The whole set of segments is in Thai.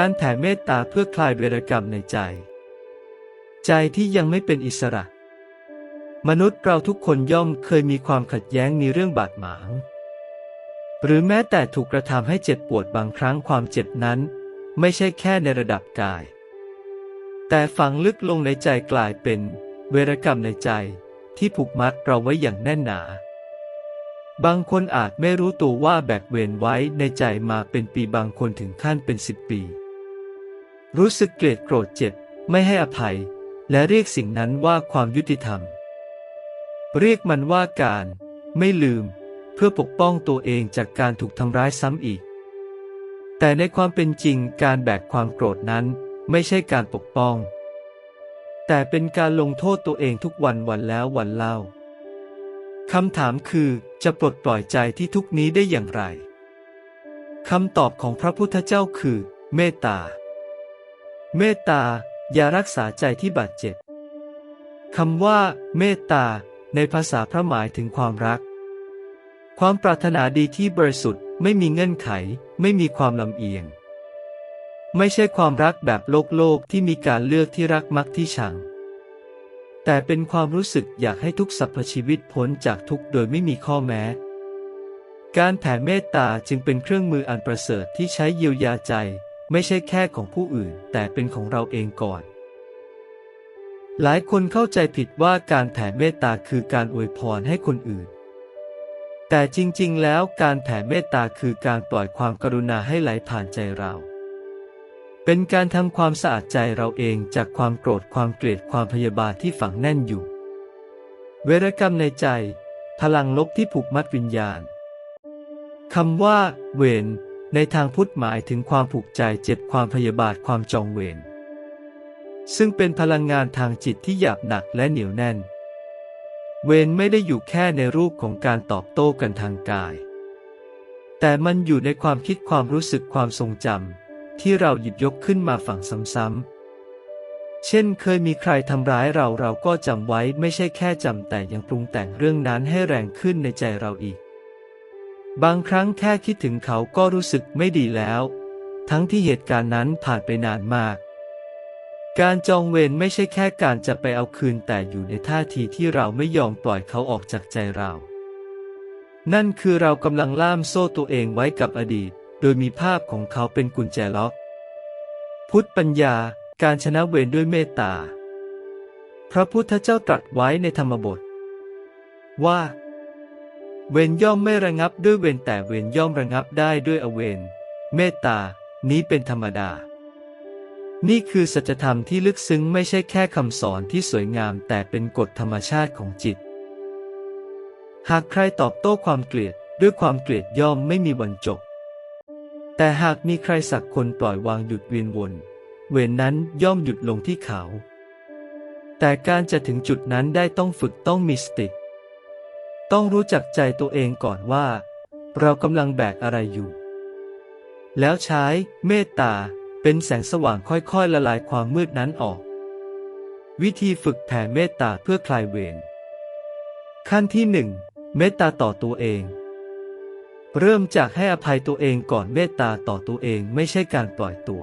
การแผ่เมตตาเพื่อคลายเวรกรรมในใจ ใจที่ยังไม่เป็นอิสระ มนุษย์เราทุกคนย่อมเคยมีความขัดแย้งมีเรื่องบาดหมาง หรือแม้แต่ถูกกระทำให้เจ็บปวดบางครั้งความเจ็บนั้น ไม่ใช่แค่ในระดับกาย แต่ฝังลึกลงในใจกลายเป็นเวรกรรมในใจที่ผูกมัดเราไว้อย่างแน่นหนา บางคนอาจไม่รู้ตัวว่าแบกเวรไว้ในใจมาเป็นปีบางคนถึงขั้นเป็นสิบปี รู้สึกเกลียดโกรธเจ็บ ไม่ให้อภัย และเรียกสิ่งนั้นว่าความยุติธรรม เรียกมันว่าการ ไม่ลืม เพื่อปกป้องตัวเองจากการถูกทำร้ายซ้ำอีก แต่ในความเป็นจริงการแบกความโกรธนั้น ไม่ใช่การปกป้อง แต่เป็นการลงโทษตัวเองทุกวันวันแล้ววันเล่าคำถามคือจะปลดปล่อยใจที่ทุกนี้ได้อย่างไรคำตอบของพระพุทธเจ้าคือ เมตตา เมตตายารักษาใจที่บาดเจ็บคำว่า เมตตา ในภาษาพระหมายถึงความรัก ความปรารถนาดีที่บริสุทธิ์ไม่มีเงื่อนไข ไม่มีความลำเอียง ไม่ใช่ความรักแบบโลกโลกที่มีการเลือกที่รักมักที่ชัง แต่เป็นความรู้สึกอยากให้ทุกสรรพชีวิตพ้นจากทุกข์โดยไม่มีข้อแม้ การแผ่เมตตาจึงเป็นเครื่องมืออันประเสริฐที่ใช้เยียวยาใจ ไม่ใช่แค่ของผู้อื่น แต่เป็นของเราเองก่อน หลายคนเข้าใจผิดว่าการแผ่เมตตาคือการอวยพรให้คนอื่น แต่จริงๆ แล้วการแผ่เมตตาคือการปล่อยความกรุณาให้ไหลผ่านใจเรา เป็นการทำความสะอาดใจเราเองจากความโกรธความเกลียดความพยาบาทที่ฝังแน่นอยู่ เวรกรรมในใจ พลังลบที่ผูกมัดวิญญาณคำว่า เวร ในทางพุทธหมายถึงความผูกใจเจ็บความพยาบาทความจองเวรซึ่งเป็นพลังงานทางจิตที่หยาบหนักและเหนียวแน่น เวรไม่ได้อยู่แค่ในรูปของการตอบโต้กันทางกาย แต่มันอยู่ในความคิดความรู้สึกความทรงจำที่เราหยิบยกขึ้นมาฝังซ้ำๆเช่นเคยมีใครทำร้ายเราเราก็จำไว้ไม่ใช่แค่จำแต่ยังปรุงแต่งเรื่องนั้นให้แรงขึ้นในใจเราอีก บางครั้งแค่คิดถึงเขาก็รู้สึกไม่ดีแล้ว ทั้งที่เหตุการณ์นั้นผ่านไปนานมาก การจองเวรไม่ใช่แค่การจะไปเอาคืนแต่อยู่ในท่าทีที่เราไม่ยอมปล่อยเขาออกจากใจเรา นั่นคือเรากำลังล่ามโซ่ตัวเองไว้กับอดีต โดยมีภาพของเขาเป็นกุญแจล็อก พุทธปัญญาการชนะเวรด้วยเมตตา พระพุทธเจ้าตรัสไว้ในธรรมบท ว่า เวรย่อมไม่ระงับด้วยเวรแต่เวรย่อมระงับได้ด้วยอเวรเมตตา นี้เป็นธรรมดา นี่คือสัจธรรมที่ลึกซึ้งไม่ใช่แค่คำสอนที่สวยงามแต่เป็นกฎธรรมชาติของจิต หากใครตอบโต้ความเกลียดด้วยความเกลียดย่อมไม่มีวันจบ แต่หากมีใครสักคนปล่อยวางหยุดเวียนวน เวรนนั้นย่อมหยุดลงที่เขา แต่การจะถึงจุดนั้นได้ต้องฝึกต้องมีสติ ต้องรู้จักใจตัวเองก่อนว่า เรากำลังแบกอะไรอยู่ แล้วใช้เมตตาเป็นแสงสว่างค่อยๆ ละลายความมืดนั้นออก วิธีฝึกแผ่เมตตาเพื่อคลายเวรขั้นที่หนึ่งเมตตาต่อตัวเอง เริ่มจากให้อภัยตัวเองก่อนเมตตาต่อตัวเองไม่ใช่การปล่อยตัว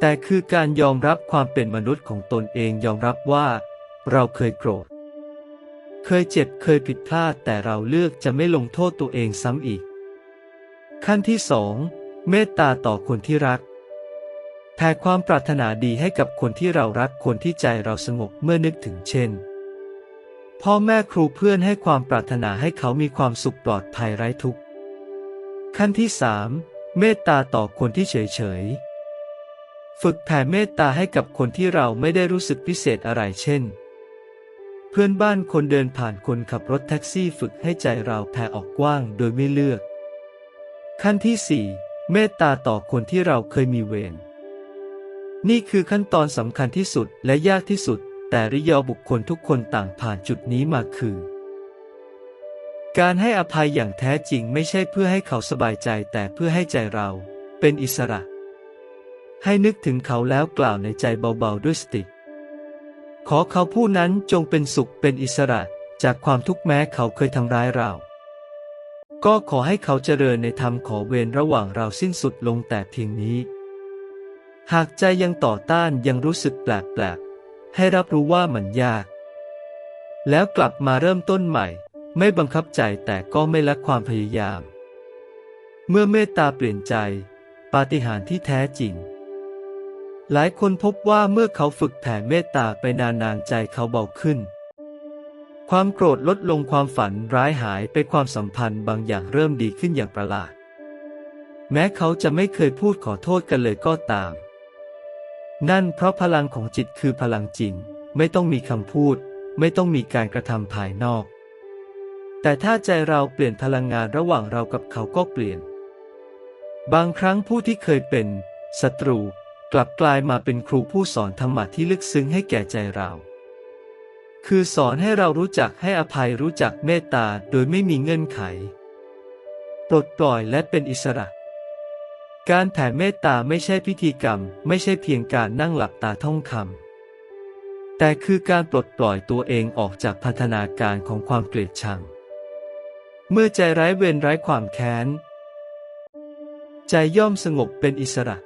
แต่คือการยอมรับความเป็นมนุษย์ของตนเองยอมรับว่า เราเคยโกรธ เคยเจ็บเคยผิดพลาดแต่เราเลือกจะไม่ลงโทษตัวเองซ้ำอีก ขั้นที่สองเมตตาต่อคนที่รักแผ่ความปรารถนาดีให้กับคนที่เรารักคนที่ใจเราสงบเมื่อนึกถึงเช่น พ่อแม่ครูเพื่อนให้ความปรารถนาให้เขามีความสุขปลอดภัยไร้ทุกข์ ขั้นที่สามเมตตาต่อคนที่เฉยเฉยฝึกแผ่เมตตาให้กับคนที่เราไม่ได้รู้สึกพิเศษอะไรเช่น พื่อนบ้านคนเดินผ่านคนขับรถแท็กซี่ฝึกให้ใจเราแผ่ออกกว้างโดยไม่เลือก ขั้นที่สี่เมตตาต่อคนที่เราเคยมีเวร นี่คือขั้นตอนสำคัญที่สุดและยากที่สุด แต่ริยอบุคคลทุกคนต่างผ่านจุดนี้มาคือ การให้อภัยอย่างแท้จริงไม่ใช่เพื่อให้เขาสบายใจแต่เพื่อให้ใจเราเป็นอิสระ ให้นึกถึงเขาแล้วกล่าวในใจเบาๆด้วยสติ ขอเขาผู้นั้นจงเป็นสุขเป็นอิสระจากความทุกข์แม้เขาเคยทำร้ายเรา ก็ขอให้เขาเจริญในธรรมขอเวรระหว่างเราสิ้นสุดลงแต่เพียงนี้ หากใจยังต่อต้านยังรู้สึกแปลกๆ ให้รับรู้ว่ามันยาก แล้วกลับมาเริ่มต้นใหม่ ไม่บังคับใจแต่ก็ไม่ละความพยายาม เมื่อเมตตาเปลี่ยนใจ ปาฏิหาริย์ที่แท้จริง หลายคนพบว่าเมื่อเขาฝึกแผ่เมตตาไปนานๆใจเขาเบาขึ้น ความโกรธลดลงความฝันร้ายหายไปความสัมพันธ์บางอย่างเริ่มดีขึ้นอย่างประหลาด แม้เขาจะไม่เคยพูดขอโทษกันเลยก็ตาม นั่นเพราะพลังของจิตคือพลังจริง ไม่ต้องมีคำพูด ไม่ต้องมีการกระทำภายนอก แต่ถ้าใจเราเปลี่ยนพลังงานระหว่างเรากับเขาก็เปลี่ยน บางครั้งผู้ที่เคยเป็นศัตรู กลับกลายมาเป็นครูผู้สอนธรรมะที่ลึกซึ้งให้แก่ใจเรา คือสอนให้เรารู้จักให้อภัยรู้จักเมตตาโดยไม่มีเงื่อนไข ปลดปล่อยและเป็นอิสระ การแผ่เมตตาไม่ใช่พิธีกรรม ไม่ใช่เพียงการนั่งหลับตาท่องคำ แต่คือการปลดปล่อยตัวเองออกจากพันธนาการของความเกลียดชัง เมื่อใจไร้เวรไร้ความแค้น ใจย่อมสงบเป็นอิสระ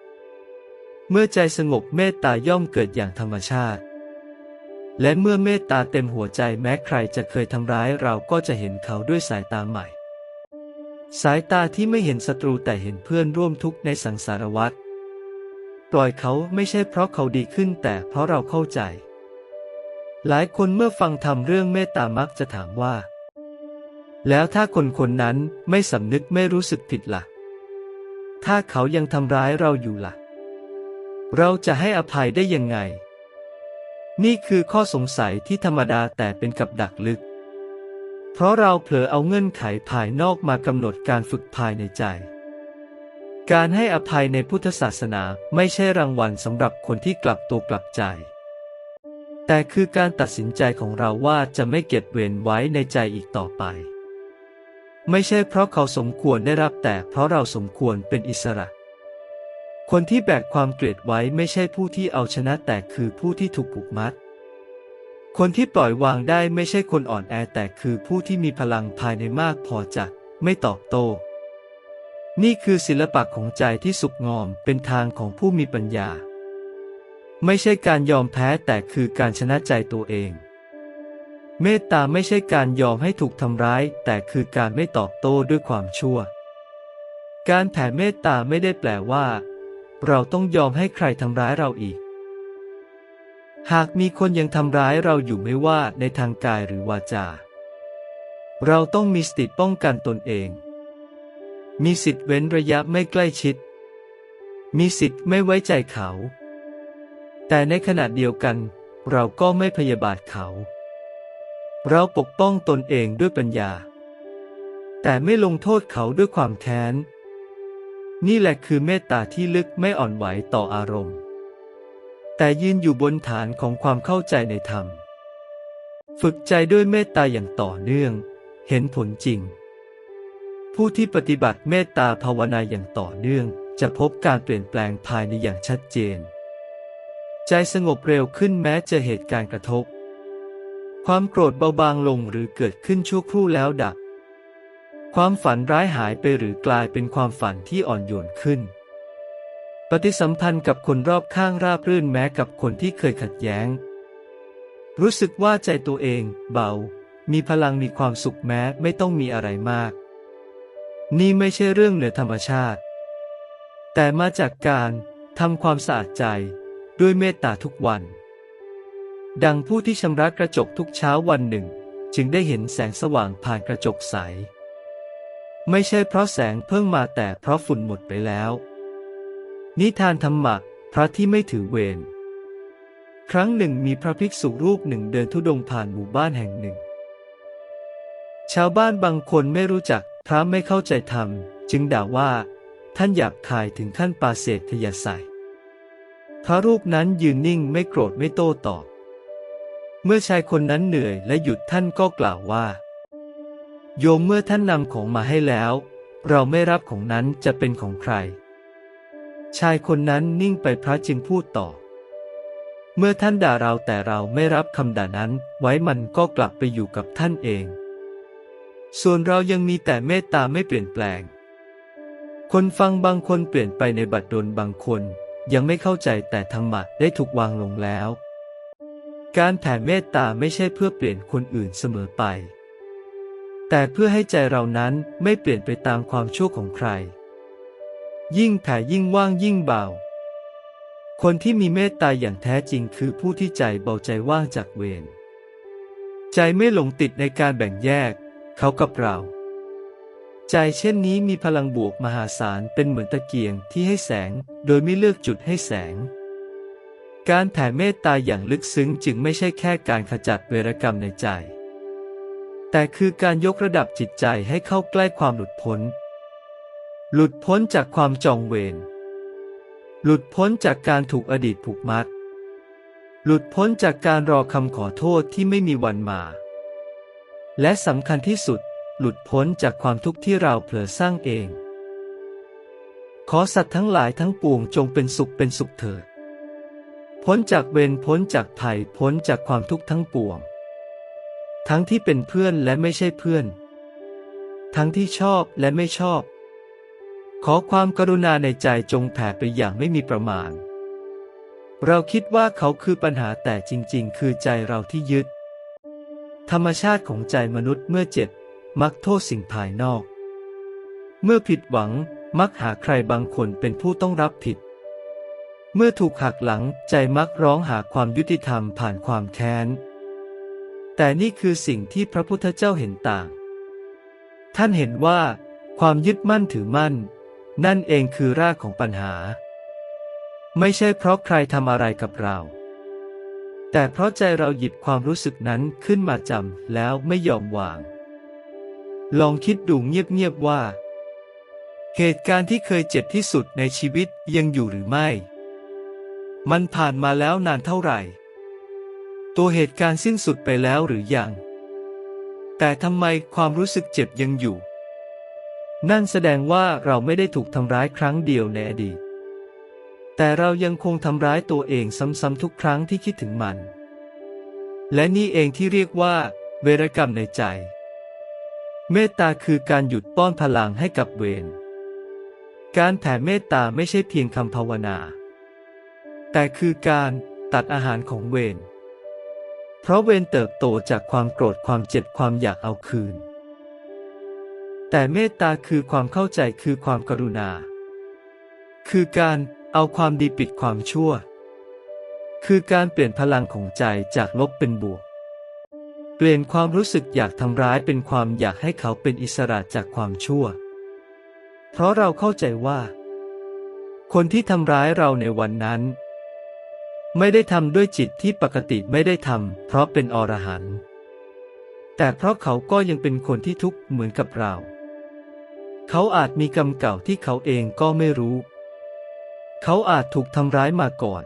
เมื่อใจสงบเมตตาย่อมเกิดอย่างธรรมชาติ และเมื่อเมตตาเต็มหัวใจแม้ใครจะเคยทำร้ายเราก็จะเห็นเขาด้วยสายตาใหม่ สายตาที่ไม่เห็นศัตรูแต่เห็นเพื่อนร่วมทุกข์ในสังสารวัฏปล่อยเขาไม่ใช่เพราะเขาดีขึ้นแต่เพราะเราเข้าใจ หลายคนเมื่อฟังทำเรื่องเมตตามักจะถามว่า แล้วถ้าคนคนนั้นไม่สำนึกไม่รู้สึกผิดละ่ะ ถ้าเขายังทำร้ายเราอยู่ละ่ะ เราจะให้อภัยได้ยังไง นี่คือข้อสงสัยที่ธรรมดาแต่เป็นกับดักลึก เพราะเราเผลอเอาเงื่อนไขภายนอกมากำหนดการฝึกภายในใจ การให้อภัยในพุทธศาสนาไม่ใช่รางวัลสำหรับคนที่กลับตัวกลับใจ แต่คือการตัดสินใจของเราว่าจะไม่เก็บเวรไว้ในใจอีกต่อไป ไม่ใช่เพราะเขาสมควรได้รับแต่เพราะเราสมควรเป็นอิสระ คนที่แบกความเกลียดไว้ไม่ใช่ผู้ที่เอาชนะแต่คือผู้ที่ถูกผูกมัด คนที่ปล่อยวางได้ไม่ใช่คนอ่อนแอแต่คือผู้ที่มีพลังภายในมากพอจะไม่ตอบโต้ นี่คือศิลปะของใจที่สุกงอมเป็นทางของผู้มีปัญญา ไม่ใช่การยอมแพ้แต่คือการชนะใจตัวเอง เมตตาไม่ใช่การยอมให้ถูกทำร้าย แต่คือการไม่ตอบโต้ด้วยความชั่ว การแผ่เมตตาไม่ได้แปลว่า เราต้องยอมให้ใครทำร้ายเราอีก หากมีคนยังทำร้ายเราอยู่ไม่ว่าในทางกายหรือวาจา เราต้องมีสติป้องกันตนเอง มีสิทธิ์เว้นระยะไม่ใกล้ชิด มีสิทธิ์ไม่ไว้ใจเขา แต่ในขณะเดียวกัน เราก็ไม่พยาบาทเขา เราปกป้องตนเองด้วยปัญญา แต่ไม่ลงโทษเขาด้วยความแค้น นี่แหละคือเมตตาที่ลึกไม่อ่อนไหวต่ออารมณ์ แต่ยืนอยู่บนฐานของความเข้าใจในธรรม ฝึกใจด้วยเมตตาอย่างต่อเนื่อง เห็นผลจริง ผู้ที่ปฏิบัติเมตตาภาวนาอย่างต่อเนื่อง จะพบการเปลี่ยนแปลงภายในอย่างชัดเจน ใจสงบเร็วขึ้นแม้จอเหตุการณ์กระทบ ความโกรธเบาบางลงหรือเกิดขึ้นชั่วครู่แล้วดับ ความฝันร้ายหายไปหรือกลายเป็นความฝันที่อ่อนโยนขึ้น ปฏิสัมพันธ์กับคนรอบข้างราบรื่นแม้กับคนที่เคยขัดแย้ง รู้สึกว่าใจตัวเองเบา มีพลังมีความสุขแม้ไม่ต้องมีอะไรมาก นี่ไม่ใช่เรื่องเหนือธรรมชาติ แต่มาจากการทำความสะอาดใจด้วยเมตตาทุกวัน ดังผู้ที่ชำระกระจกทุกเช้าวันหนึ่ง จึงได้เห็นแสงสว่างผ่านกระจกใส ไม่ใช่เพราะแสงเพิ่งมาแต่เพราะฝุ่นหมดไปแล้ว นิทานธรรมะพระที่ไม่ถือเวร ครั้งหนึ่งมีพระภิกษุรูปหนึ่งเดินทุดงค์ผ่านหมู่บ้านแห่งหนึ่ง ชาวบ้านบางคนไม่รู้จักพระไม่เข้าใจธรรม จึงด่าว่า ท่านหยาบคายถึงขั้นปาเศษทยาใส่พระรูปนั้นยืนนิ่งไม่โกรธไม่โต้ตอบ เมื่อชายคนนั้นเหนื่อยและหยุดท่านก็กล่าวว่า โยมเมื่อท่านนำของมาให้แล้ว เราไม่รับของนั้นจะเป็นของใคร ชายคนนั้นนิ่งไปพระจึงพูดต่อ เมื่อท่านด่าเราแต่เราไม่รับคำด่านั้น ไว้มันก็กลับไปอยู่กับท่านเอง ส่วนเรายังมีแต่เมตตาไม่เปลี่ยนแปลง คนฟังบางคนเปลี่ยนไปในบัดดลบางคน ยังไม่เข้าใจแต่ธรรมะได้ถูกวางลงแล้ว การแผ่เมตตาไม่ใช่เพื่อเปลี่ยนคนอื่นเสมอไป แต่เพื่อให้ใจเรานั้นไม่เปลี่ยนไปตามความชั่วของใคร ยิ่งแผ่ยิ่งว่างยิ่งเบา คนที่มีเมตตาอย่างแท้จริงคือผู้ที่ใจเบาใจว่างจากเวร ใจไม่หลงติดในการแบ่งแยก เขากับเรา ใจเช่นนี้มีพลังบวกมหาศาลเป็นเหมือนตะเกียงที่ให้แสงโดยไม่เลือกจุดให้แสงการแผ่เมตตาอย่างลึกซึ้งจึงไม่ใช่แค่การขจัดเวรกรรมในใจ แต่คือการยกระดับจิตใจให้เข้าใกล้ความหลุดพ้น หลุดพ้นจากความจองเวร หลุดพ้นจากการถูกอดีตผูกมัด หลุดพ้นจากการรอคำขอโทษที่ไม่มีวันมา และสำคัญที่สุด หลุดพ้นจากความทุกข์ที่เราเผลอสร้างเอง ขอสัตว์ทั้งหลายทั้งปวงจงเป็นสุขเป็นสุขเถิด พ้นจากเวรพ้นจากภัยพ้นจากความทุกข์ทั้งปวง ทั้งที่เป็นเพื่อนและไม่ใช่เพื่อน ทั้งที่ชอบและไม่ชอบ ขอความกรุณาในใจจงแผ่ไปอย่างไม่มีประมาณ เราคิดว่าเขาคือปัญหาแต่จริง ๆ คือใจเราที่ยึด ธรรมชาติของใจมนุษย์เมื่อเจ็บ มักโทษสิ่งภายนอก เมื่อผิดหวังมักหาใครบางคนเป็นผู้ต้องรับผิด เมื่อถูกหักหลังใจมักร้องหาความยุติธรรมผ่านความแค้น แต่นี่คือสิ่งที่พระพุทธเจ้าเห็นต่าง ท่านเห็นว่า ความยึดมั่นถือมั่น นั่นเองคือรากของปัญหา ไม่ใช่เพราะใครทำอะไรกับเรา แต่เพราะใจเราหยิบความรู้สึกนั้นขึ้นมาจำแล้วไม่ยอมวาง ลองคิดดูเงียบๆว่า เหตุการณ์ที่เคยเจ็บที่สุดในชีวิตยังอยู่หรือไม่ มันผ่านมาแล้วนานเท่าไหร่ ตัวเหตุการณ์สิ้นสุดไปแล้วหรือยัง แต่ทำไมความรู้สึกเจ็บยังอยู่ นั่นแสดงว่าเราไม่ได้ถูกทำร้ายครั้งเดียวในอดีต แต่เรายังคงทำร้ายตัวเองซ้ำๆทุกครั้งที่คิดถึงมัน และนี่เองที่เรียกว่า เวรกรรมในใจ เมตตาคือการหยุดป้อนพลังให้กับเวร การแผ่เมตตาไม่ใช่เพียงคำภาวนา แต่คือการตัดอาหารของเวร เพราะเวรเติบโตจากความโกรธความเจ็บความอยากเอาคืน แต่เมตตาคือความเข้าใจคือความกรุณา คือการเอาความดีปิดความชั่ว คือการเปลี่ยนพลังของใจจากลบเป็นบวก เปลี่ยนความรู้สึกอยากทำร้ายเป็นความอยากให้เขาเป็นอิสระจากความชั่ว เพราะเราเข้าใจว่า คนที่ทำร้ายเราในวันนั้น ไม่ได้ทำด้วยจิตที่ปกติไม่ได้ทำเพราะเป็นอรหันต์แต่เพราะเขาก็ยังเป็นคนที่ทุกข์เหมือนกับเรา เขาอาจมีกรรมเก่าที่เขาเองก็ไม่รู้ เขาอาจถูกทำร้ายมาก่อน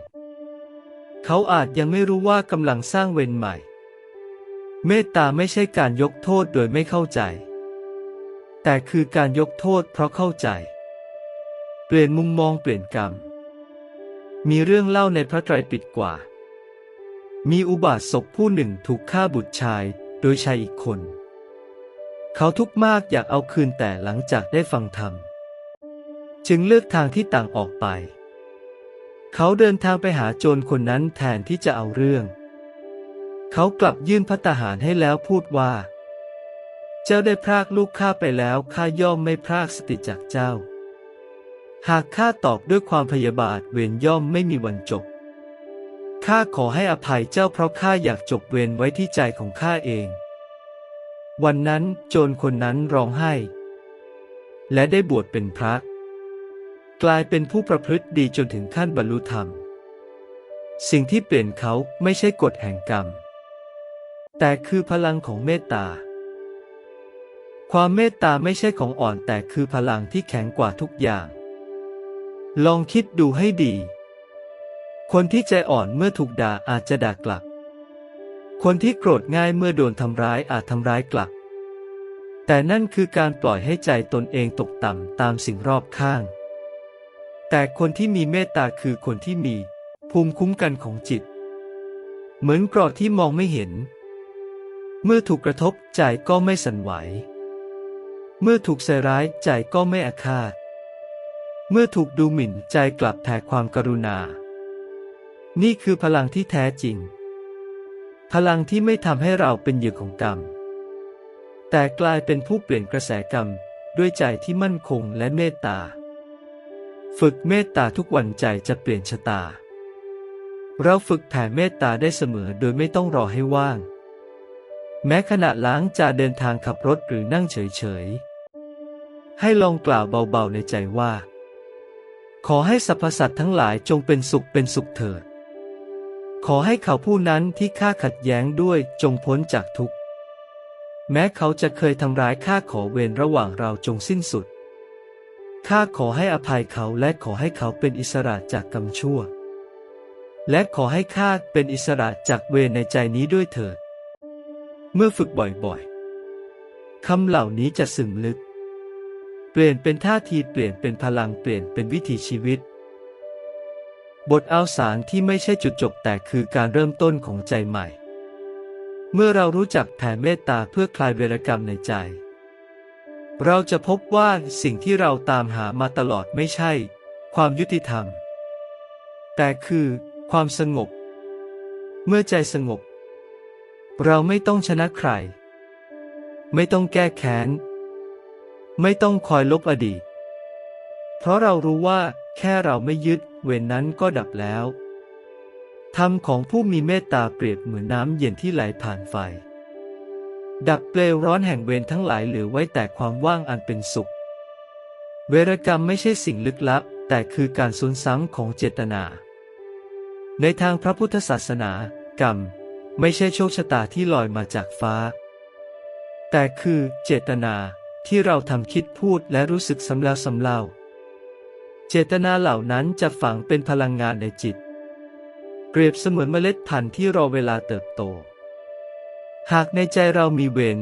เขาอาจยังไม่รู้ว่ากำลังสร้างเวรใหม่ เมตตาไม่ใช่การยกโทษโดยไม่เข้าใจ แต่คือการยกโทษเพราะเข้าใจ เปลี่ยนมุมมองเปลี่ยนกรรม มีเรื่องเล่าในพระไตรปิฎกว่า มีอุบาสกผู้หนึ่งถูกฆ่าบุตรชายโดยชายอีกคน เขาทุกข์มากอยากเอาคืนแต่หลังจากได้ฟังธรรม จึงเลือกทางที่ต่างออกไป เขาเดินทางไปหาโจรคนนั้นแทนที่จะเอาเรื่อง เขากลับยื่นพัตตาหารให้แล้วพูดว่า เจ้าได้พรากลูกข้าไปแล้วข้าย่อมไม่พรากสติจากเจ้า หากข้าตอบด้วยความพยาบาทเวรย่อมไม่มีวันจบ ข้าขอให้อภัยเจ้าเพราะข้าอยากจบเวรไว้ที่ใจของข้าเอง วันนั้นโจรคนนั้นร้องไห้ และได้บวชเป็นพระ กลายเป็นผู้ประพฤติดีจนถึงขั้นบรรลุธรรม สิ่งที่เปลี่ยนเขาไม่ใช่กฎแห่งกรรม แต่คือพลังของเมตตา ความเมตตาไม่ใช่ของอ่อนแต่คือพลังที่แข็งกว่าทุกอย่าง ลองคิดดูให้ดี คนที่ใจอ่อนเมื่อถูกด่าอาจจะด่ากลับ คนที่โกรธง่ายเมื่อโดนทำร้ายอาจทำร้ายกลับ แต่นั่นคือการปล่อยให้ใจตนเองตกต่ำตามสิ่งรอบข้าง แต่คนที่มีเมตตาคือคนที่มี ภูมิคุ้มกันของจิต เหมือนกรอดที่มองไม่เห็น เมื่อถูกกระทบใจก็ไม่สั่นไหว เมื่อถูกใส่ร้ายใจก็ไม่อาฆาต เมื่อถูกดูหมิ่นใจกลับแผ่ความกรุณา นี่คือพลังที่แท้จริง พลังที่ไม่ทำให้เราเป็นเหยื่อของกรรม แต่กลายเป็นผู้เปลี่ยนกระแสกรรมด้วยใจที่มั่นคงและเมตตา ฝึกเมตตาทุกวันใจจะเปลี่ยนชะตา เราฝึกแผ่เมตตาได้เสมอโดยไม่ต้องรอให้ว่าง แม้ขณะล้างจานเดินทางขับรถหรือนั่งเฉยๆ ให้ลองกล่าวเบาๆในใจว่า ขอให้สรรพสัตว์ทั้งหลายจงเป็นสุขเป็นสุขเถิด ขอให้เขาผู้นั้นที่ข้าขัดแย้งด้วยจงพ้นจากทุกข์ แม้เขาจะเคยทำร้ายข้าขอเวรระหว่างเราจงสิ้นสุด ข้าขอให้อภัยเขาและขอให้เขาเป็นอิสระจากกรรมชั่ว และขอให้ข้าเป็นอิสระจากเวรในใจนี้ด้วยเถิด เมื่อฝึกบ่อยๆคำเหล่านี้จะซึมลึก เปลี่ยนเป็นท่าทีเปลี่ยนเป็นพลังเปลี่ยนเป็นวิถีชีวิต บทเอาสารที่ไม่ใช่จุดจบแต่คือการเริ่มต้นของใจใหม่ เมื่อเรารู้จักแผ่เมตตาเพื่อคลายเวรกรรมในใจ เราจะพบว่าสิ่งที่เราตามหามาตลอดไม่ใช่ ความยุติธรรม แต่คือความสงบ เมื่อใจสงบ เราไม่ต้องชนะใคร ไม่ต้องแก้แค้น ไม่ต้องคอยลบอดีต เพราะเรารู้ว่า แค่เราไม่ยึด เวรนนั้นก็ดับแล้ว ธรรมของผู้มีเมตตาเปรียบเหมือนน้ำเย็นที่ไหลผ่านไฟ ดับเปลวร้อนแห่งเวรทั้งหลายเหลือไว้แต่ความว่างอันเป็นสุข เวรกรรมไม่ใช่สิ่งลึกลับ แต่คือการสูญซ้ำของเจตนา ในทางพระพุทธศาสนา กรรม ไม่ใช่โชคชะตาที่ลอยมาจากฟ้า แต่คือเจตนา ที่เราทำคิดพูดและรู้สึกซ้ำแล้วซ้ำเล่า เจตนาเหล่านั้นจะฝังเป็นพลังงานในจิต เปรียบเสมือนเมล็ดพันธุ์ที่รอเวลาเติบโต หากในใจเรามีเวร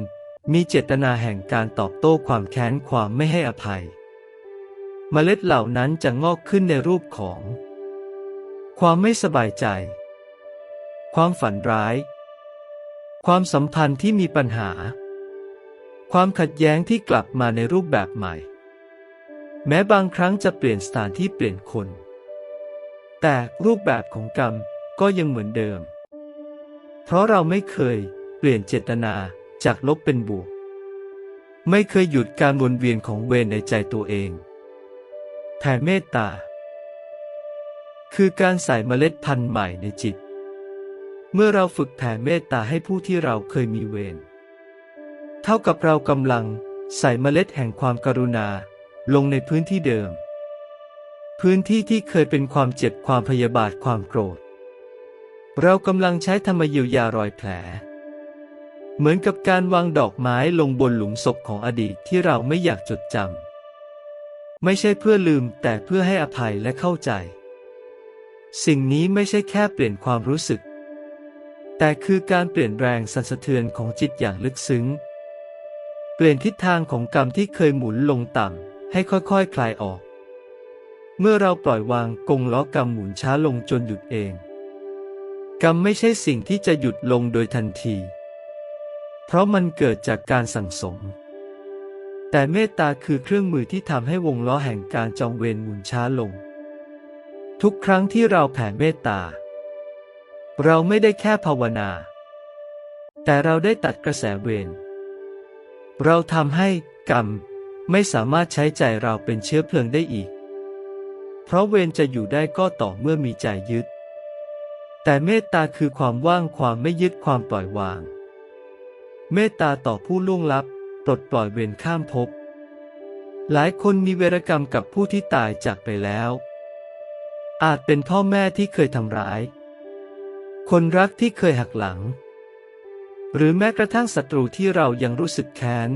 มีเจตนาแห่งการตอบโต้ความแค้นความไม่ให้อภัย เมล็ดเหล่านั้นจะงอกขึ้นในรูปของ ความไม่สบายใจ ความฝันร้าย ความสัมพันธ์ที่มีปัญหา ความขัดแย้งที่กลับมาในรูปแบบใหม่ แม้บางครั้งจะเปลี่ยนสถานที่เปลี่ยนคน แต่รูปแบบของกรรมก็ยังเหมือนเดิม เพราะเราไม่เคยเปลี่ยนเจตนาจากลบเป็นบวก ไม่เคยหยุดการวนเวียนของเวรในใจตัวเองแผ่เมตตา คือการใส่เมล็ดพันธุ์ใหม่ในจิต เมื่อเราฝึกแผ่เมตตาให้ผู้ที่เราเคยมีเวร เท่ากับเรากำลังใส่เมล็ดแห่งความกรุณา ลงในพื้นที่เดิม พื้นที่ที่เคยเป็นความเจ็บความพยาบาทความโกรธ เรากำลังใช้ธรรมเยียวยารอยแผล เหมือนกับการวางดอกไม้ลงบนหลุมศพของอดีตที่เราไม่อยากจดจำไม่ใช่เพื่อลืมแต่เพื่อให้อภัยและเข้าใจ สิ่งนี้ไม่ใช่แค่เปลี่ยนความรู้สึก แต่คือการเปลี่ยนแรงสั่นสะเทือนของจิตอย่างลึกซึ้ง เปลี่ยนทิศทางของกรรมที่เคยหมุนลงต่ำให้ค่อยๆคคลายออก เมื่อเราปล่อยวางกงล้อกรรมหมุนช้าลงจนหยุดเอง กรรมไม่ใช่สิ่งที่จะหยุดลงโดยทันที เพราะมันเกิดจากการสั่งสม แต่เมตตาคือเครื่องมือที่ทำให้วงล้อแห่งการจองเวรหมุนช้าลง ทุกครั้งที่เราแผ่เมตตา เราไม่ได้แค่ภาวนา แต่เราได้ตัดกระแสเวร เราทำให้กรรมไม่สามารถใช้ใจเราเป็นเชื้อเพลิงได้อีก เพราะเวรจะอยู่ได้ก็ต่อเมื่อมีใจยึด แต่เมตตาคือความว่างความไม่ยึดความปล่อยวาง เมตตาต่อผู้ล่วงลับปลดปล่อยเวรข้ามภพ หลายคนมีเวรกรรมกับผู้ที่ตายจากไปแล้ว อาจเป็นพ่อแม่ที่เคยทำร้าย คนรักที่เคยหักหลัง หรือแม้กระทั่งศัตรูที่เรายังรู้สึกแค้น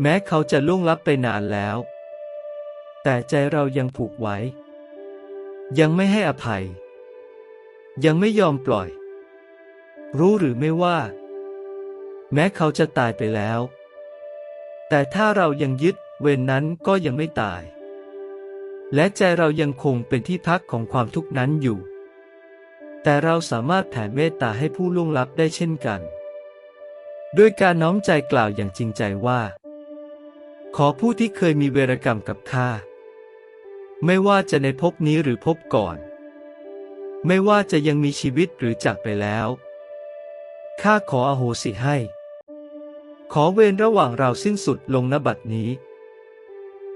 แม้เขาจะล่วงลับไปนานแล้ว แต่ใจเรายังผูกไว้ ยังไม่ให้อภัย ยังไม่ยอมปล่อย รู้หรือไม่ว่า แม้เขาจะตายไปแล้ว แต่ถ้าเรายังยึดเวรนนั้นก็ยังไม่ตาย และใจเรายังคงเป็นที่พักของความทุกข์นั้นอยู่ แต่เราสามารถแผ่เมตตาให้ผู้ล่วงลับได้เช่นกัน ด้วยการน้อมใจกล่าวอย่างจริงใจว่า ขอผู้ที่เคยมีเวรกรรมกับข้าไม่ว่าจะในภพนี้หรือภพก่อน ไม่ว่าจะยังมีชีวิตหรือจากไปแล้วข้าขออโหสิให้ ขอเวรระหว่างเราสิ้นสุดลงณบัดนี้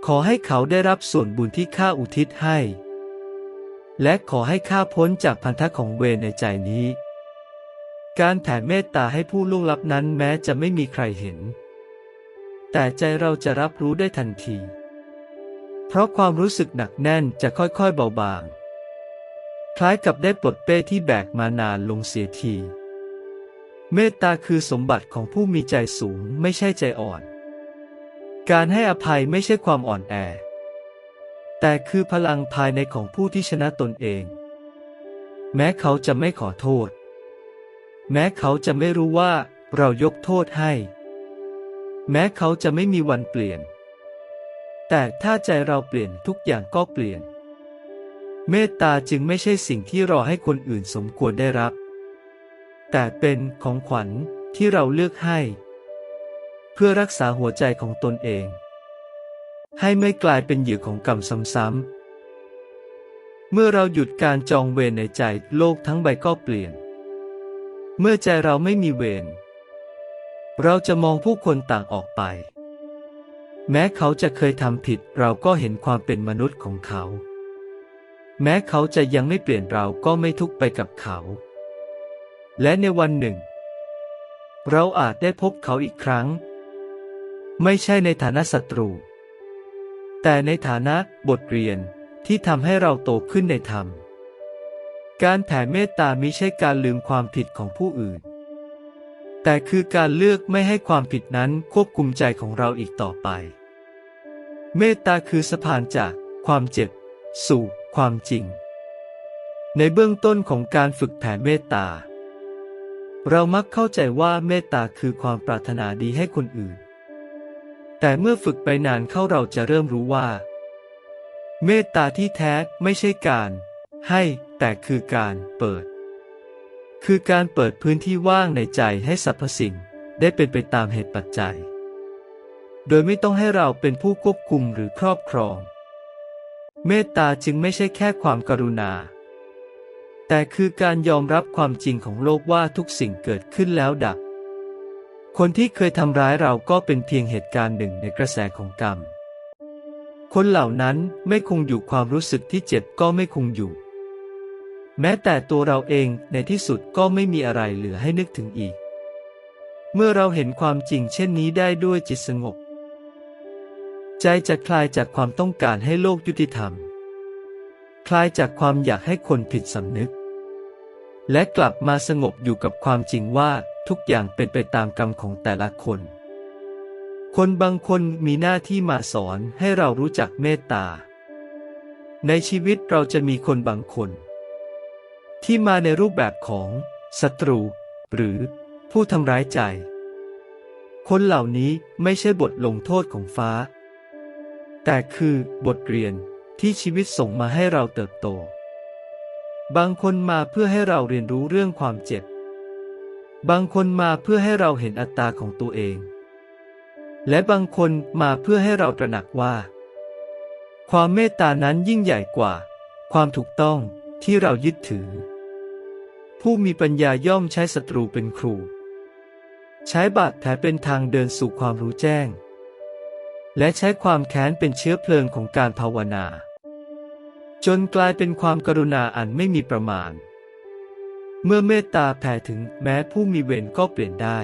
ขอให้เขาได้รับส่วนบุญที่ข้าอุทิศให้ และขอให้ข้าพ้นจากพันธะของเวรในใจนี้ การแผ่เมตตาให้ผู้ล่วงลับนั้นแม้จะไม่มีใครเห็น แต่ใจเราจะรับรู้ได้ทันที เพราะความรู้สึกหนักแน่นจะค่อยๆเบาบาง คล้ายกับได้ปลดเป้ที่แบกมานานลงเสียที เมตตาคือสมบัติของผู้มีใจสูงไม่ใช่ใจอ่อน การให้อภัยไม่ใช่ความอ่อนแอ แต่คือพลังภายในของผู้ที่ชนะตนเอง แม้เขาจะไม่ขอโทษ แม้เขาจะไม่รู้ว่าเรายกโทษให้ แม้เขาจะไม่มีวันเปลี่ยน แต่ถ้าใจเราเปลี่ยนทุกอย่างก็เปลี่ยน เมตตาจึงไม่ใช่สิ่งที่รอให้คนอื่นสมควรได้รับ แต่เป็นของขวัญที่เราเลือกให้ เพื่อรักษาหัวใจของตนเอง ให้ไม่กลายเป็นเหยื่อของกรรมซ้ำๆ เมื่อเราหยุดการจองเวรในใจโลกทั้งใบก็เปลี่ยน เมื่อใจเราไม่มีเวร เราจะมองผู้คนต่างออกไป แม้เขาจะเคยทำผิดเราก็เห็นความเป็นมนุษย์ของเขา แม้เขาจะยังไม่เปลี่ยนเราก็ไม่ทุกข์ไปกับเขา และในวันหนึ่ง เราอาจได้พบเขาอีกครั้ง ไม่ใช่ในฐานะศัตรู แต่ในฐานะบทเรียนที่ทำให้เราโตขึ้นในธรรม การแผ่เมตตามิใช่การลืมความผิดของผู้อื่น แต่คือการเลือกไม่ให้ความผิดนั้นควบคุมใจของเราอีกต่อไป เมตตาคือสะพานจากความเจ็บ สู่ความจริง ในเบื้องต้นของการฝึกแผ่เมตตา เรามักเข้าใจว่าเมตตาคือความปรารถนาดีให้คนอื่น แต่เมื่อฝึกไปนานเข้าเราจะเริ่มรู้ว่า เมตตาที่แท้ไม่ใช่การ ให้แต่คือการเปิด คือการเปิดพื้นที่ว่างในใจให้สรรพสิ่งได้เป็นไปตามเหตุปัจจัย โดยไม่ต้องให้เราเป็นผู้ควบคุมหรือครอบครอง เมตตาจึงไม่ใช่แค่ความกรุณา แต่คือการยอมรับความจริงของโลกว่าทุกสิ่งเกิดขึ้นแล้วดับ คนที่เคยทำร้ายเราก็เป็นเพียงเหตุการณ์หนึ่งในกระแสของกรรม คนเหล่านั้นไม่คงอยู่ความรู้สึกที่เจ็บก็ไม่คงอยู่ แม้แต่ตัวเราเองในที่สุดก็ไม่มีอะไรเหลือให้นึกถึงอีก เมื่อเราเห็นความจริงเช่นนี้ได้ด้วยจิตสงบ ใจจะคลายจากความต้องการให้โลกยุติธรรม คลายจากความอยากให้คนผิดสำนึก และกลับมาสงบอยู่กับความจริงว่า ทุกอย่างเป็นไปตามกรรมของแต่ละคน คนบางคนมีหน้าที่มาสอนให้เรารู้จักเมตตา ในชีวิตเราจะมีคนบางคน ที่มาในรูปแบบของศัตรู หรือผู้ทำร้ายใจ คนเหล่านี้ไม่ใช่บทลงโทษของฟ้า แต่คือบทเรียนที่ชีวิตส่งมาให้เราเติบโต บางคนมาเพื่อให้เราเรียนรู้เรื่องความเจ็บ บางคนมาเพื่อให้เราเห็นอัตตาของตัวเอง และบางคนมาเพื่อให้เราตระหนักว่า ความเมตตานั้นยิ่งใหญ่กว่า ความถูกต้องที่เรายึดถือ ผู้มีปัญญาย่อมใช้ศัตรูเป็นครู ใช้บาดแผลเป็นทางเดินสู่ความรู้แจ้ง และใช้ความแค้นเป็นเชื้อเพลิงของการภาวนา จนกลายเป็นความกรุณาอันไม่มีประมาณ เมื่อเมตตาแผ่ถึงแม้ผู้มีเวรก็เปลี่ยนได้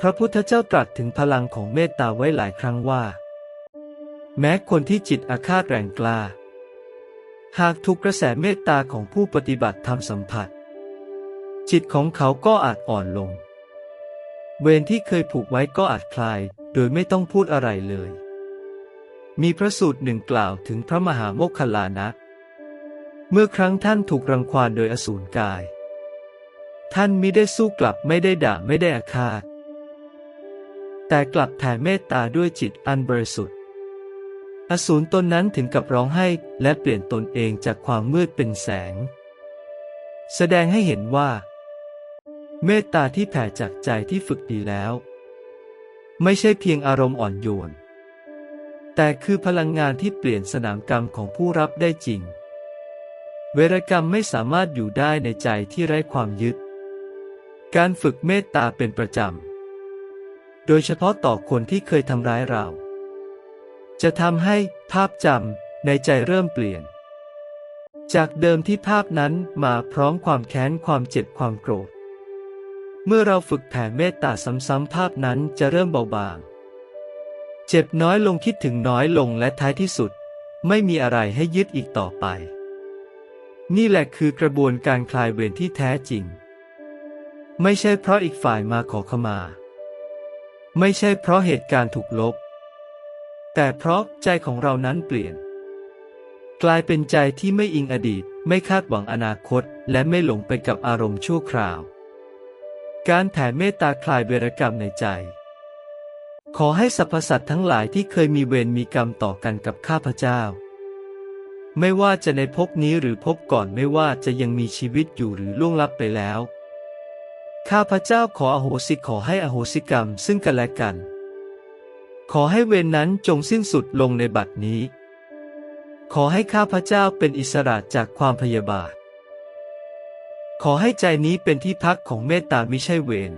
พระพุทธเจ้าตรัสถึงพลังของเมตตาไว้หลายครั้งว่า แม้คนที่จิตอาฆาตแรงกล้า หากถูกกระแสเมตตาของผู้ปฏิบัติธรรมสัมผัส จิตของเขาก็อาจอ่อนลง เวรที่เคยผูกไว้ก็อาจคลาย โดยไม่ต้องพูดอะไรเลย มีพระสูตรหนึ่งกล่าวถึงพระมหาโมคคลานะ เมื่อครั้งท่านถูกรังควานโดยอสูรกาย ท่านมิได้สู้กลับไม่ได้ด่าไม่ได้อาฆาต แต่กลับแผ่เมตตาด้วยจิตอันบริสุทธิ์ อสูรตนนั้นถึงกับร้องไห้และเปลี่ยนตนเองจากความมืดเป็นแสง แสดงให้เห็นว่า เมตตาที่แผ่จากใจที่ฝึกดีแล้ว ไม่ใช่เพียงอารมณ์อ่อนโยน แต่คือพลังงานที่เปลี่ยนสนามกรรมของผู้รับได้จริง เวรกรรมไม่สามารถอยู่ได้ในใจที่ไร้ความยึด การฝึกเมตตาเป็นประจำ โดยเฉพาะต่อคนที่เคยทำร้ายเรา จะทำให้ภาพจำในใจเริ่มเปลี่ยน จากเดิมที่ภาพนั้นมาพร้อมความแค้นความเจ็บความโกรธ เมื่อเราฝึกแผ่เมตตาซ้ำๆภาพนั้นจะเริ่มเบาบาง เจ็บน้อยลงคิดถึงน้อยลงและท้ายที่สุด ไม่มีอะไรให้ยึดอีกต่อไป นี่แหละคือกระบวนการคลายเวรที่แท้จริง ไม่ใช่เพราะอีกฝ่ายมาขอขมา ไม่ใช่เพราะเหตุการณ์ถูกลบ แต่เพราะใจของเรานั้นเปลี่ยน กลายเป็นใจที่ไม่อิงอดีต ไม่คาดหวังอนาคต และไม่หลงไปกับอารมณ์ชั่วคราว การแผ่เมตตาคลายเวรกรรมในใจ ขอให้สรรพสัตว์ทั้งหลายที่เคยมีเวรมีกรรมต่อกันกับข้าพเจ้า ไม่ว่าจะในภพนี้หรือภพก่อนไม่ว่าจะยังมีชีวิตอยู่หรือล่วงลับไปแล้ว ข้าพเจ้าขออโหสิขอให้อโหสิกรรมซึ่งกันและกัน ขอให้เวรนนั้นจงสิ้นสุดลงในบัดนี้ ขอให้ข้าพเจ้าเป็นอิสระจากความพยาบาท ขอให้ใจนี้เป็นที่พักของเมตตามิใช่เวร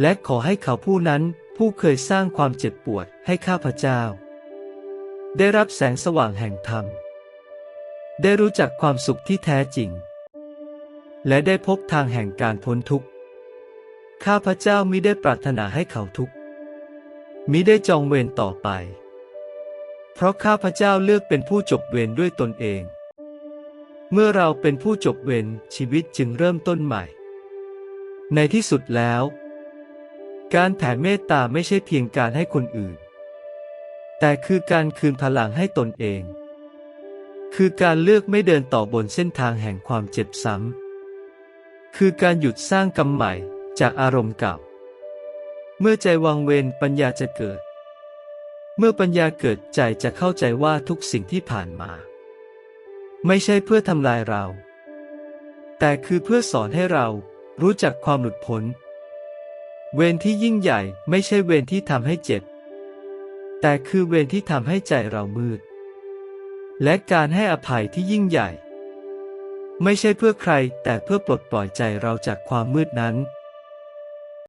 และขอให้เขาผู้นั้นผู้เคยสร้างความเจ็บปวดให้ข้าพเจ้า ได้รับแสงสว่างแห่งธรรม ได้รู้จักความสุขที่แท้จริง และได้พบทางแห่งการพ้นทุกข์ ข้าพเจ้ามิได้ปรารถนาให้เขาทุกข์มิได้จองเวรต่อไป เพราะข้าพเจ้าเลือกเป็นผู้จบเวรด้วยตนเอง เมื่อเราเป็นผู้จบเวรชีวิตจึงเริ่มต้นใหม่ ในที่สุดแล้ว การแผ่เมตตาไม่ใช่เพียงการให้คนอื่น แต่คือการคืนพลังให้ตนเอง คือการเลือกไม่เดินต่อบนเส้นทางแห่งความเจ็บซ้ำ คือการหยุดสร้างกรรมใหม่จากอารมณ์เก่า เมื่อใจวางเวรปัญญาจะเกิด เมื่อปัญญาเกิดใจจะเข้าใจว่าทุกสิ่งที่ผ่านมา ไม่ใช่เพื่อทำลายเรา แต่คือเพื่อสอนให้เรารู้จักความหลุดพ้น เวรที่ยิ่งใหญ่ไม่ใช่เวรที่ทำให้เจ็บ แต่คือเวรที่ทำให้ใจเรามืด และการให้อภัยที่ยิ่งใหญ่ ไม่ใช่เพื่อใครแต่เพื่อปลดปล่อยใจเราจากความมืดนั้น